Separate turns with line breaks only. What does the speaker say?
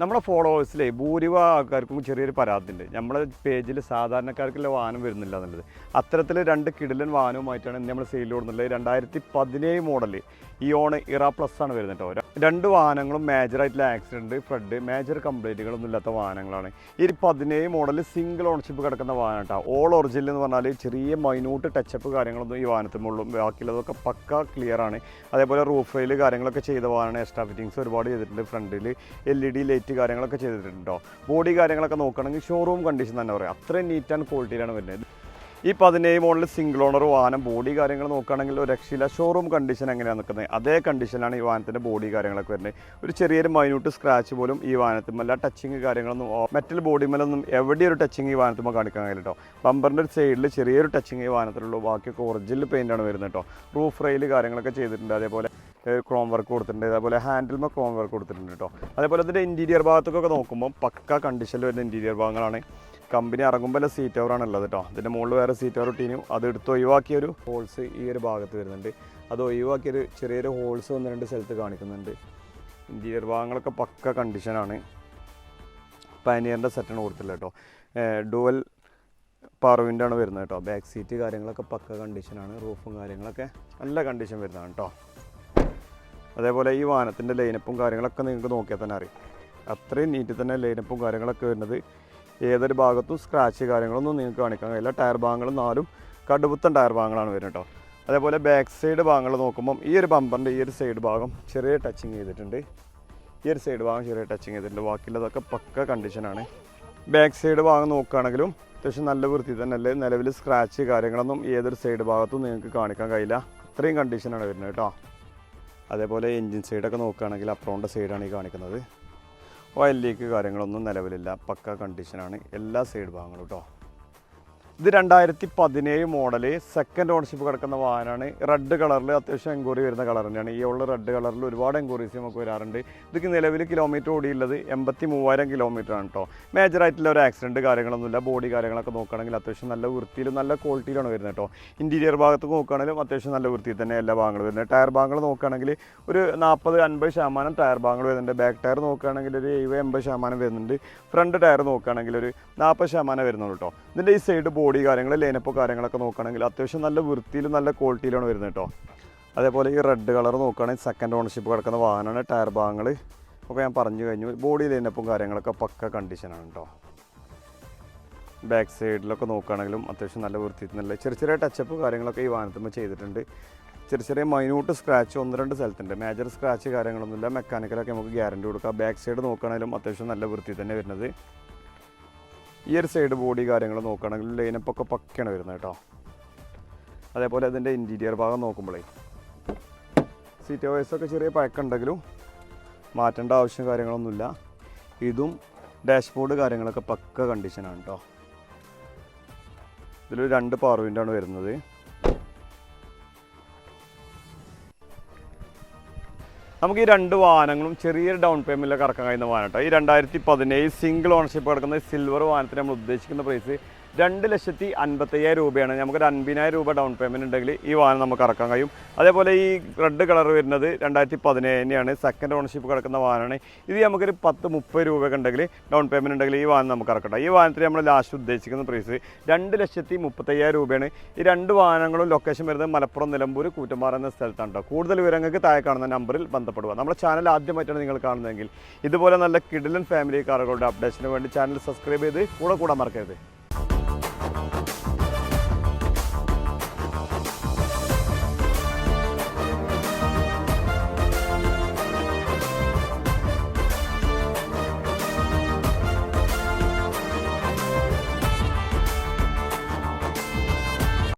നമ്മുടെ ഫോളോവേഴ്സിലെ ഭൂരിഭാഗം ആൾക്കാർക്കും ചെറിയൊരു പരാതി ഉണ്ട് നമ്മുടെ പേജിൽ സാധാരണക്കാർക്കുള്ള വാഹനം വരുന്നില്ല എന്നുള്ളത്. അത്തരത്തിൽ രണ്ട് കിടിലൻ വാഹനവുമായിട്ടാണ് നമ്മൾ സെയിൽ കൊടുക്കുന്നത്. രണ്ടായിരത്തി പതിനേഴ് മോഡൽ ഓൺ ഇറ പ്ലസ് ആണ് വരുന്നത് കേട്ടോ. രണ്ട് വാഹനങ്ങളും മേജറായിട്ടുള്ള ആക്സിഡന്റ് ഫ്രണ്ട് മേജർ കംപ്ലൈന്റുകളൊന്നും ഇല്ലാത്ത വാഹനങ്ങളാണ്. ഈ പതിനേഴ് മോഡൽ സിംഗിൾ ഓണർഷിപ്പ് കിടക്കുന്ന വാഹനം കേട്ടോ. ഓൾ ഒറിജിനൽ എന്ന് പറഞ്ഞാൽ ചെറിയ മൈന്യൂട്ട് ടച്ചപ്പ് കാര്യങ്ങളൊന്നും ഈ വാഹനത്തിനുള്ളൂ ബാക്കിയുള്ളതൊക്കെ പക്ക ക്ലിയർ ആണ്. അതേപോലെ റൂഫ് റെയിൽ കാര്യങ്ങളൊക്കെ ചെയ്ത വാഹനമാണ് എക്സ്ട്രാ ഫിറ്റിങ്സ് ഒരുപാട് ചെയ്തിട്ടുണ്ട്. ഫ്രണ്ടിൽ എൽ ഇ ഡി ലൈറ്റ് കാര്യങ്ങളൊക്കെ ചെയ്തിട്ടുണ്ടോ? ബോഡി കാര്യങ്ങളൊക്കെ നോക്കുകയാണെങ്കിൽ ഷോറൂം കണ്ടീഷൻ തന്നെ പറയാം. അത്രയും നീറ്റ് ആൻഡ് ക്വാളിറ്റിയിലാണ് വരുന്നത്. ഈ പതിനേഴ് മോഡൽ സിംഗിൾ ഓണർ വാഹനം ബോഡി കാര്യങ്ങൾ നോക്കുകയാണെങ്കിൽ ഒരു രക്ഷയില്ല. ഷോറൂം കണ്ടീഷൻ എങ്ങനെയാണ് നിൽക്കുന്നത്? അതേ കണ്ടീഷനിലാണ് ഈ വാഹനത്തിന്റെ ബോഡി കാര്യങ്ങളൊക്കെ വരുന്നത്. ഒരു ചെറിയൊരു മൈന്യൂട്ട് സ്ക്രാച്ച് പോലും ഈ വാഹനത്തിന്മല്ല ടച്ചിങ് കാര്യങ്ങളൊന്നും മെറ്റൽ ബോഡിമേലൊന്നും എവിടെയും ഒരു ടച്ചിങ് ഈ വാഹനത്തിന്മേൽ കാണിക്കാൻ കഴിയില്ല ബമ്പറിന്റെ ഒരു സൈഡിൽ ചെറിയൊരു ടച്ചിങ് ഈ വാഹനത്തിലുള്ളൂ. ബാക്കിയൊക്കെ ഒറിജിനൽ പെയിന്റാണ് വരുന്നത് കേട്ടോ. റൂഫ് റെയിൽ കാര്യങ്ങളൊക്കെ ചെയ്തിട്ടുണ്ട്. അതേപോലെ ക്രോം വർക്ക് കൊടുത്തിട്ടുണ്ട്. അതേപോലെ ഹാൻഡിൽമ ക്രോം വർക്ക് കൊടുത്തിട്ടുണ്ട് കേട്ടോ അതേപോലെ അതിന്റെ ഇന്റീരിയർ ഭാഗത്തൊക്കെ നോക്കുമ്പോൾ പക്ക കണ്ടീഷനിൽ വരുന്ന ഇന്റീരിയർ ഭാഗങ്ങളാണ്. കമ്പനി ഇറങ്ങുമ്പോൾ സീറ്റ് ഓവറാണ് ഉള്ളത് കേട്ടോ അതിന്റെ മുകളിൽ വേറെ സീറ്റ് ഓവർ ഇട്ടീനും. അത് എടുത്ത് ഒഴിവാക്കിയൊരു ഹോൾസ് ഈ ഒരു ഭാഗത്ത് വരുന്നുണ്ട്. അത് ഒഴിവാക്കിയൊരു ചെറിയൊരു ഹോൾസ് ഒന്ന് രണ്ട് സ്ഥലത്ത് കാണിക്കുന്നുണ്ട്. ഇന്റീരിയർ ഭാഗങ്ങളൊക്കെ പക്ക കണ്ടീഷനാണ് പനിയറിന്റെ സെറ്റാണ് കൊടുത്തില്ല കേട്ടോ ഡുവൽ പവർ ആണ് വരുന്നത് കേട്ടോ ബാക്ക് സീറ്റ് കാര്യങ്ങളൊക്കെ പക്ക കണ്ടീഷനാണ് റൂഫും കാര്യങ്ങളൊക്കെ നല്ല കണ്ടീഷൻ വരുന്നതാണ് കേട്ടോ അതേപോലെ ഈ വാഹനത്തിന്റെ ലൈനപ്പും കാര്യങ്ങളൊക്കെ നിങ്ങൾക്ക് നോക്കിയാൽ തന്നെ അറിയാം. അത്രയും നീറ്റിൽ തന്നെ ലൈനപ്പും കാര്യങ്ങളൊക്കെ വരുന്നത്. ഏതൊരു ഭാഗത്തും സ്ക്രാച്ച് കാര്യങ്ങളൊന്നും നിങ്ങൾക്ക് കാണിക്കാൻ കഴിയില്ല. ടയർ ഭാഗങ്ങൾ നാലും കടുപുത്തൻ ടയർ ഭാഗങ്ങളാണ് വരുന്നത് കേട്ടോ അതേപോലെ ബാക്ക് സൈഡ് ഭാഗങ്ങൾ നോക്കുമ്പം ഈ ഒരു ബമ്പറിന്റെ ഈ ഒരു സൈഡ് ഭാഗം ചെറിയ ടച്ചിങ് ചെയ്തിട്ടുണ്ട്. ഈ ഒരു സൈഡ് ഭാഗം ചെറിയ ടച്ചിങ് ചെയ്തിട്ടുണ്ട്. ബാക്കിയുള്ളതൊക്കെ പക്ക കണ്ടീഷനാണ് ബാക്ക് സൈഡ് ഭാഗം നോക്കുകയാണെങ്കിലും അത്യാവശ്യം നല്ല വൃത്തി തന്നെയല്ലേ നിലവിൽ സ്ക്രാച്ച് കാര്യങ്ങളൊന്നും ഏതൊരു സൈഡ് ഭാഗത്തും നിങ്ങൾക്ക് കാണിക്കാൻ കഴിയില്ല. അത്രയും കണ്ടീഷനാണ് വരുന്നത് കേട്ടോ അതേപോലെ എൻജിൻ സൈഡൊക്കെ നോക്കുകയാണെങ്കിൽ അപ്രോണിന്റെ സൈഡാണ് ഈ കാണിക്കുന്നത്. ഓയിൽ ലീക്ക് കാര്യങ്ങളൊന്നും നിലവിലില്ല. പക്ക കണ്ടീഷനാണ് എല്ലാ സൈഡ് ഭാഗങ്ങളും കേട്ടോ ഇത് രണ്ടായിരത്തി പതിനേഴ് മോഡൽ സെക്കൻഡ് ഓണർഷിപ്പ് കിടക്കുന്ന വാഹനമാണ്. റെഡ് കളറിൽ അത്യാവശ്യം എൻക്വയറി വരുന്ന കളർ തന്നെയാണ്. ഈ ഉള്ള റെഡ് കളറിൽ ഒരുപാട് എൻക്വയറീസ് നമുക്ക് വരാറുണ്ട്. ഇതൊക്കെ നിലവിൽ കിലോമീറ്റർ ഓടിയുള്ളത് എൺപത്തി മൂവായിരം കിലോമീറ്റർ ആണ് കേട്ടോ മേജർ ആയിട്ടുള്ള ഒരു ആക്സിഡന്റ് കാര്യങ്ങളൊന്നുമില്ല. ബോഡി കാര്യങ്ങളൊക്കെ നോക്കുകയാണെങ്കിൽ അത്യാവശ്യം നല്ല വൃത്തിയിലും നല്ല ക്വാളിറ്റിയിലാണ് വരുന്നത് കേട്ടോ ഇന്റീരിയർ ഭാഗത്ത് നോക്കുകയാണെങ്കിലും അത്യാവശ്യം നല്ല വൃത്തിയിൽ തന്നെ എല്ലാ ഭാഗങ്ങളും വരുന്നത്. ടയർ ഭാഗങ്ങൾ നോക്കുകയാണെങ്കിൽ ഒരു നാൽപ്പത് അൻപത് ശതമാനം ടയർ ഭാഗങ്ങൾ വരുന്നുണ്ട്. ബാക്ക് ടയർ നോക്കുകയാണെങ്കിൽ ഒരു എഴുപത് എൺപത് ശതമാനം വരുന്നുണ്ട്. ഫ്രണ്ട് ടയർ നോക്കുകയാണെങ്കിൽ ഒരു നാൽപ്പത് ശതമാനം വരുന്നുള്ളൂ കേട്ടോ ഇതിന്റെ ഈ സൈഡ് ബോഡി കാര്യങ്ങൾ ലൈനപ്പ് കാര്യങ്ങളൊക്കെ നോക്കുകയാണെങ്കിൽ അത്യാവശ്യം നല്ല വൃത്തിയിലും നല്ല ക്വാളിറ്റിയിലാണ് വരുന്നത് കേട്ടോ അതേപോലെ ഈ റെഡ് കളർ നോക്കുകയാണെങ്കിൽ സെക്കൻഡ് ഓണർഷിപ്പ് കിടക്കുന്ന വാഹനമാണ് ടയർ ഭാഗങ്ങൾ ഒക്കെ ഞാൻ പറഞ്ഞു കഴിഞ്ഞു ബോഡി ലൈനപ്പും കാര്യങ്ങളൊക്കെ പക്ക കണ്ടീഷനാണ് കേട്ടോ ബാക്ക് സൈഡിലൊക്കെ നോക്കുകയാണെങ്കിലും അത്യാവശ്യം നല്ല വൃത്തി നല്ല ചെറിയ ചെറിയ ടച്ചപ്പ് കാര്യങ്ങളൊക്കെ ഈ വാഹനത്തുമ്പോൾ ചെയ്തിട്ടുണ്ട്. ചെറിയ ചെറിയ മൈന്യൂട്ട് സ്ക്രാച്ച് ഒന്ന് രണ്ട് സ്ഥലത്തുണ്ട്. മേജർ സ്ക്രാച്ച് കാര്യങ്ങളൊന്നുമില്ല. മെക്കാനിക്കലൊക്കെ നമുക്ക് ഗ്യാരണ്ടി കൊടുക്കാം. ബാക്ക് സൈഡ് നോക്കുകയാണെങ്കിലും അത്യാവശ്യം നല്ല വൃത്തി തന്നെ വരുന്നത്. ഈ ഒരു സൈഡ് ബോഡി കാര്യങ്ങൾ നോക്കുകയാണെങ്കിൽ ലൈനപ്പൊക്കെ പക്കയാണ് വരുന്നത് കേട്ടോ. അതേപോലെ അതിന്റെ ഇന്റീരിയർ ഭാഗം നോക്കുമ്പോഴേ സീറ്റ് വയസ്സൊക്കെ ചെറിയ പഴക്കമുണ്ടെങ്കിലും മാറ്റേണ്ട ആവശ്യം കാര്യങ്ങളൊന്നുമില്ല. ഇതും ഡാഷ്ബോർഡ് കാര്യങ്ങളൊക്കെ പക്ക കണ്ടീഷനാണ് കേട്ടോ. ഇതിലൊരു രണ്ട് പവർ വിൻഡോ ആണ് വരുന്നത്. നമുക്ക് ഈ രണ്ട് വാഹനങ്ങളും ചെറിയൊരു ഡൗൺ പേയ്മെന്റിലൊക്കെ ഇറക്കാൻ കഴിയുന്ന വാഹനം കേട്ടോ ഈ രണ്ടായിരത്തി പതിനേഴ് സിംഗിൾ ഓണർഷിപ്പ് കിടക്കുന്ന സിൽവർ വാഹനത്തിന് നമ്മൾ ഉദ്ദേശിക്കുന്ന പ്രൈസ് രണ്ട് ലക്ഷത്തി അൻപത്തയ്യായിരം രൂപയാണ് നമുക്കൊരു അൻപതിനായിരം രൂപ ഡൗൺ പേയ്മെന്റ് ഉണ്ടെങ്കിൽ ഈ വാഹനം നമുക്ക് ഇറക്കാൻ കഴിയും. അതേപോലെ ഈ റെഡ് കളർ വരുന്നത് രണ്ടായിരത്തി പതിനേഴിനെയാണ് സെക്കൻഡ് ഓണർഷിപ്പ് കിടക്കുന്ന വാഹനമാണ്. ഇത് നമുക്കൊരു പത്ത് മുപ്പത് രൂപയൊക്കെ ഉണ്ടെങ്കിൽ ഡൗൺ പേയ്മെന്റ് ഉണ്ടെങ്കിൽ ഈ വാഹനം നമുക്ക് ഇറക്കട്ടെ. ഈ വാഹനത്തിന് നമ്മൾ ലാസ്റ്റ് ഉദ്ദേശിക്കുന്ന പ്രൈസ് രണ്ട് ലക്ഷത്തി മുപ്പത്തയ്യായിരം രൂപയാണ്. ഈ രണ്ട് വാഹനങ്ങളും ലൊക്കേഷൻ വരുന്നത് മലപ്പുറം നിലമ്പൂർ കൂറ്റമ്പാറ എന്ന സ്ഥലത്താണ് കേട്ടോ കൂടുതൽ വിവരങ്ങൾക്ക് താഴെ കാണുന്ന നമ്പറിൽ ബന്ധപ്പെടുക. നമ്മുടെ ചാനൽ ആദ്യമായിട്ടാണ് നിങ്ങൾ കാണുന്നതെങ്കിൽ ഇതുപോലെ നല്ല കിഡിലൻ ഫാമിലി കാറുകളുടെ അപ്ഡേഷന് വേണ്ടി ചാനൽ സബ്സ്ക്രൈബ് ചെയ്ത് കൂടെ കൂടാൻ മറക്കരുത്.